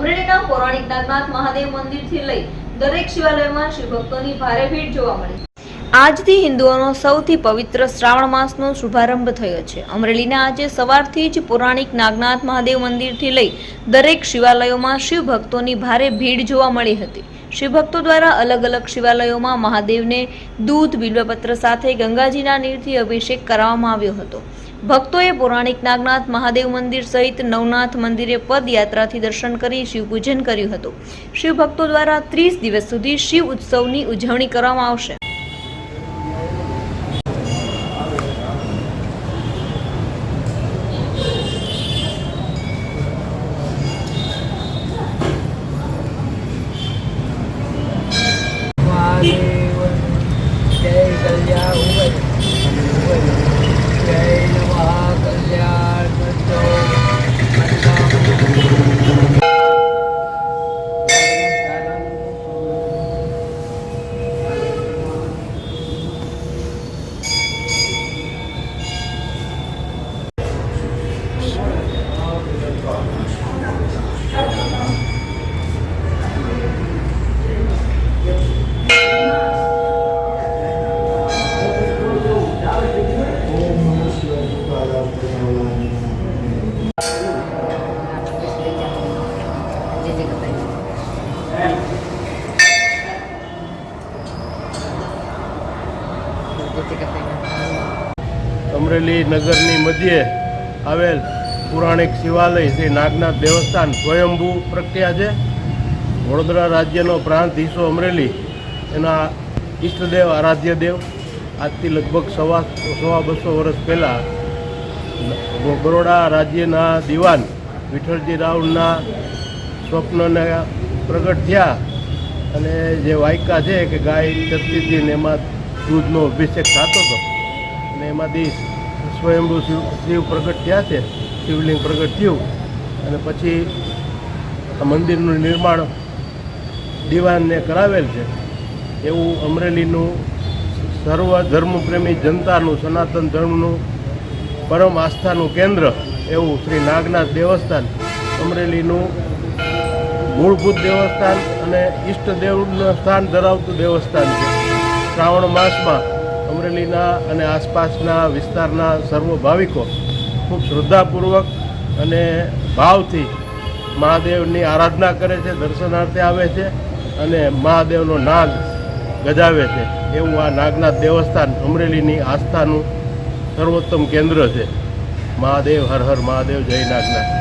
અમરેલીના પૌરાણિક નાગનાથ મહાદેવ મંદિરથી લઈ દરેક શિવાલયમાં શિવભક્તોની ભારે ભીડ જોવા મળી. આજથી હિન્દુઓનો સૌથી પવિત્ર શ્રાવણ માસનો શુભારંભ થયો છે. અમરેલીના આજે સવારથી જ પૌરાણિક નાગનાથ મહાદેવ મંદિરથી લઈ દરેક શિવાલયોમાં શિવભક્તોની ભારે ભીડ જોવા મળી હતી. શિવભક્તો દ્વારા અલગ અલગ શિવાલયોમાં મહાદેવને દૂધ બિલ્વપત્ર સાથે ગંગાજીના નીરથી અભિષેક કરાવવામાં આવ્યો હતો. ભક્તોએ પૌરાણિક નાગનાથ મહાદેવ મંદિર સહિત નવનાથ મંદિરે પદયાત્રાથી દર્શન કરી શિવપૂજન કર્યું હતું. શિવભક્તો દ્વારા ત્રીસ દિવસ સુધી શિવ ઉત્સવની ઉજવણી કરવામાં આવશે. અમરેલી નગરની મધ્યે આવેલ પૌરાણિક શિવાલય શ્રી નાગનાથ દેવસ્થાન સ્વયંભૂ પ્રખ્યા છે. વડોદરા રાજ્યનો પ્રાંત હિસ્સો અમરેલી. એના ઈષ્ટદેવ, આરાધ્ય દેવ. આજથી લગભગ સવા સવા બસો વર્ષ પહેલાં બરોડા રાજ્યના દિવાન વિઠ્ઠલજી રાવના સ્વપ્નને પ્રગટ થયા. અને જે વાયકા છે કે ગાય ચરતી હતી ને એમાં દૂધનો અભિષેક થતો હતો. અને એમાંથી સ્વયંભૂ શિવ શિવ પ્રગટ થયા છે. શિવલિંગ પ્રગટ થયું. અને પછી આ મંદિરનું નિર્માણ દિવાનને કરાવેલ છે. એવું અમરેલીનું સર્વ ધર્મપ્રેમી જનતાનું, સનાતન ધર્મનું પરમ આસ્થાનું કેન્દ્ર એવું શ્રી નાગનાથ દેવસ્થાન, અમરેલીનું મૂળભૂત દેવસ્થાન અને ઈષ્ટદેવનું સ્થાન ધરાવતું દેવસ્થાન છે. શ્રાવણ માસમાં અમરેલીના અને આસપાસના વિસ્તારના સર્વ ભાવિકો ખૂબ શ્રદ્ધાપૂર્વક અને ભાવથી મહાદેવની આરાધના કરે છે, દર્શનાર્થે આવે છે અને મહાદેવનો નાગ ગજાવે છે. એવું આ નાગનાથ દેવસ્થાન અમરેલીની આસ્થાનું સર્વોત્તમ કેન્દ્ર છે. મહાદેવ, હર હર મહાદેવ, જય નાગનાથ.